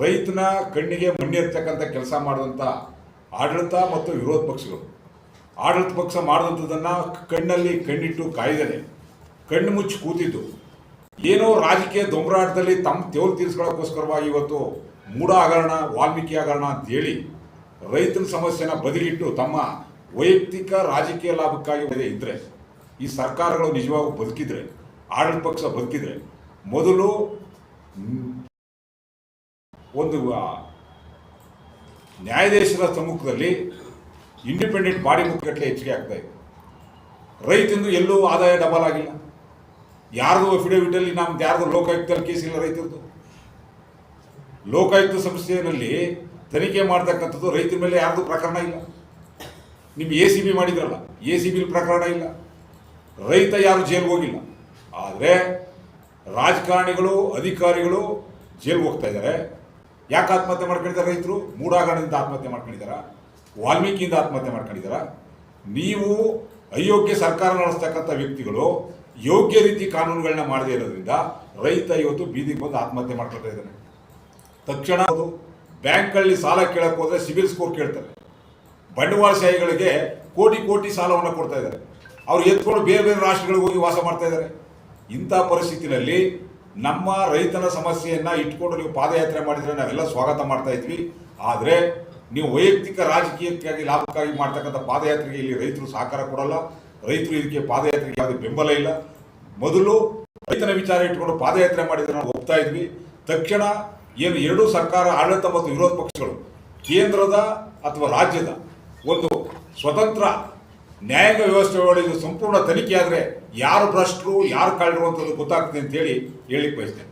ರೈತನ ಕಣ್ಣಿಗೆ ಮಣ್ಣಿರ್ತಕ್ಕಂಥ ಕೆಲಸ ಮಾಡಿದಂಥ ಆಡಳಿತ ಮತ್ತು ವಿರೋಧ ಪಕ್ಷಗಳು. ಆಡಳಿತ ಪಕ್ಷ ಮಾಡಿದಂಥದ್ದನ್ನು ಕಣ್ಣಲ್ಲಿ ಕಣ್ಣಿಟ್ಟು ಕಾಯ್ದನೆ ಕಣ್ಣು ಮುಚ್ಚಿ ಕೂತಿದ್ದು. ಏನೋ ರಾಜಕೀಯ ದೊಂಬರಾಟದಲ್ಲಿ ತಮ್ಮ ತೇವರು ತೀರಿಸ್ಕೊಳ್ಳೋಕ್ಕೋಸ್ಕರವಾಗಿ ಇವತ್ತು ಮೂಢ ಹಗರಣ, ವಾಲ್ಮೀಕಿ ಹಗರಣ ಅಂತೇಳಿ ರೈತನ ಸಮಸ್ಯೆನ ಬದಿಗಿಟ್ಟು ತಮ್ಮ ವೈಯಕ್ತಿಕ ರಾಜಕೀಯ ಲಾಭಕ್ಕಾಗಿ ಇದ್ದರೆ ಈ ಸರ್ಕಾರಗಳು ನಿಜವಾಗೂ ಬದುಕಿದ್ರೆ, ಆಡಳಿತ ಪಕ್ಷ ಬದುಕಿದ್ರೆ ಮೊದಲು ಒಂದು ನ್ಯಾಯಾಧೀಶರ ಸಮ್ಮುಖದಲ್ಲಿ ಇಂಡಿಪೆಂಡೆಂಟ್ ಬಾಡಿ ಮುಖಗಟ್ಟಲೆ ಹೆಚ್ಚಿಗೆ ಆಗ್ತಾ ಇದೆ. ರೈತಂದು ಎಲ್ಲೂ ಆದಾಯ ಡಬಲ್ ಆಗಿಲ್ಲ. ಯಾರ್ದು ಅಫಿಡವಿಟಲ್ಲಿ ನಮ್ದು ಯಾರ್ದು ಕೇಸ್ ಇಲ್ಲ ರೈತರದ್ದು ಲೋಕಾಯುಕ್ತ ಸಂಸ್ಥೆಯಲ್ಲಿ ತನಿಖೆ ಮಾಡ್ತಕ್ಕಂಥದ್ದು ರೈತರ ಮೇಲೆ ಯಾರ್ದು ಪ್ರಕರಣ ಇಲ್ಲ. ನಿಮ್ಮ ಎ ಸಿ ಬಿ ಮಾಡಿದ್ರಲ್ಲ ಎ ಸಿ ಬಿಲ್ ಪ್ರಕರಣ ಇಲ್ಲ. ರೈತ ಯಾರು ಜೈಲ್ಗೆ ಹೋಗಿಲ್ಲ. ಆದರೆ ರಾಜಕಾರಣಿಗಳು, ಅಧಿಕಾರಿಗಳು ಜೈಲ್ಗೆ ಹೋಗ್ತಾ ಇದ್ದಾರೆ ಯಾಕೆ ಆತ್ಮಹತ್ಯೆ ಮಾಡ್ಕೊಂಡಿದ್ದಾರೆ ರೈತರು? ಮೂಡಾಗಣದಿಂದ ಆತ್ಮಹತ್ಯೆ ಮಾಡ್ಕೊಂಡಿದ್ದಾರೆ? ವಾಲ್ಮೀಕಿಯಿಂದ ಆತ್ಮಹತ್ಯೆ ಮಾಡ್ಕೊಂಡಿದ್ದಾರೆ? ನೀವು ಅಯೋಗ್ಯ ಸರ್ಕಾರ ನಡೆಸ್ತಕ್ಕಂಥ ವ್ಯಕ್ತಿಗಳು ಯೋಗ್ಯ ರೀತಿ ಕಾನೂನುಗಳನ್ನ ಮಾಡದೇ ಇರೋದ್ರಿಂದ ರೈತ ಇವತ್ತು ಬೀದಿಗೆ ಬಂದು ಆತ್ಮಹತ್ಯೆ ಮಾಡ್ಕೊಳ್ತಾ ಇದ್ದಾನೆ. ತಕ್ಷಣ ಅದು ಬ್ಯಾಂಕ್ಗಳಲ್ಲಿ ಸಾಲ ಕೇಳಕ್ಕೆ ಹೋದ್ರೆ ಸಿಬಿಲ್ ಸ್ಕೋರ್ ಕೇಳ್ತಾರೆ. ಬಂಡವಾಳಶಾಹಿಗಳಿಗೆ ಕೋಟಿ ಕೋಟಿ ಸಾಲವನ್ನು ಕೊಡ್ತಾ ಇದ್ದಾರೆ. ಅವ್ರು ಎತ್ಕೊಂಡು ಬೇರೆ ಬೇರೆ ರಾಷ್ಟ್ರಗಳಿಗೆ ಹೋಗಿ ವಾಸ ಮಾಡ್ತಾ ಇದ್ದಾರೆ. ಇಂಥ ಪರಿಸ್ಥಿತಿನಲ್ಲಿ ನಮ್ಮ ರೈತನ ಸಮಸ್ಯೆಯನ್ನು ಇಟ್ಕೊಂಡು ನೀವು ಪಾದಯಾತ್ರೆ ಮಾಡಿದರೆ ನಾವೆಲ್ಲ ಸ್ವಾಗತ ಮಾಡ್ತಾ ಇದ್ವಿ. ಆದರೆ ನೀವು ವೈಯಕ್ತಿಕ ರಾಜಕೀಯಕ್ಕಾಗಿ ಲಾಭಕ್ಕಾಗಿ ಮಾಡ್ತಕ್ಕಂಥ ಪಾದಯಾತ್ರೆಗೆ ಇಲ್ಲಿ ರೈತರು ಸಹಕಾರ ಕೊಡಲ್ಲ. ರೈತರು ಇದಕ್ಕೆ ಪಾದಯಾತ್ರೆಗೆ ಯಾವುದೇ ಬೆಂಬಲ ಇಲ್ಲ. ಮೊದಲು ರೈತನ ವಿಚಾರ ಇಟ್ಕೊಂಡು ಪಾದಯಾತ್ರೆ ಮಾಡಿದರೆ ನಾವು ಒಪ್ತಾ ಇದ್ವಿ. ತಕ್ಷಣ ಏನು ಎರಡೂ ಸರ್ಕಾರ ಆಡಳಿತ ಮತ್ತು ವಿರೋಧ ಪಕ್ಷಗಳು ಕೇಂದ್ರದ ಅಥವಾ ರಾಜ್ಯದ ಒಂದು ಸ್ವತಂತ್ರ ನ್ಯಾಯಾಂಗ ವ್ಯವಸ್ಥೆ ಒಳಗೆ ಸಂಪೂರ್ಣ ತನಿಖೆ ಆದರೆ ಯಾರು ಭ್ರಷ್ಟರು, ಯಾರು ಕಳ್ಳರು ಅಂತದ್ದು ಗೊತ್ತಾಗ್ತದೆ ಅಂತೇಳಿ ಹೇಳಿಕ್ ಬಯಸ್ತೇನೆ.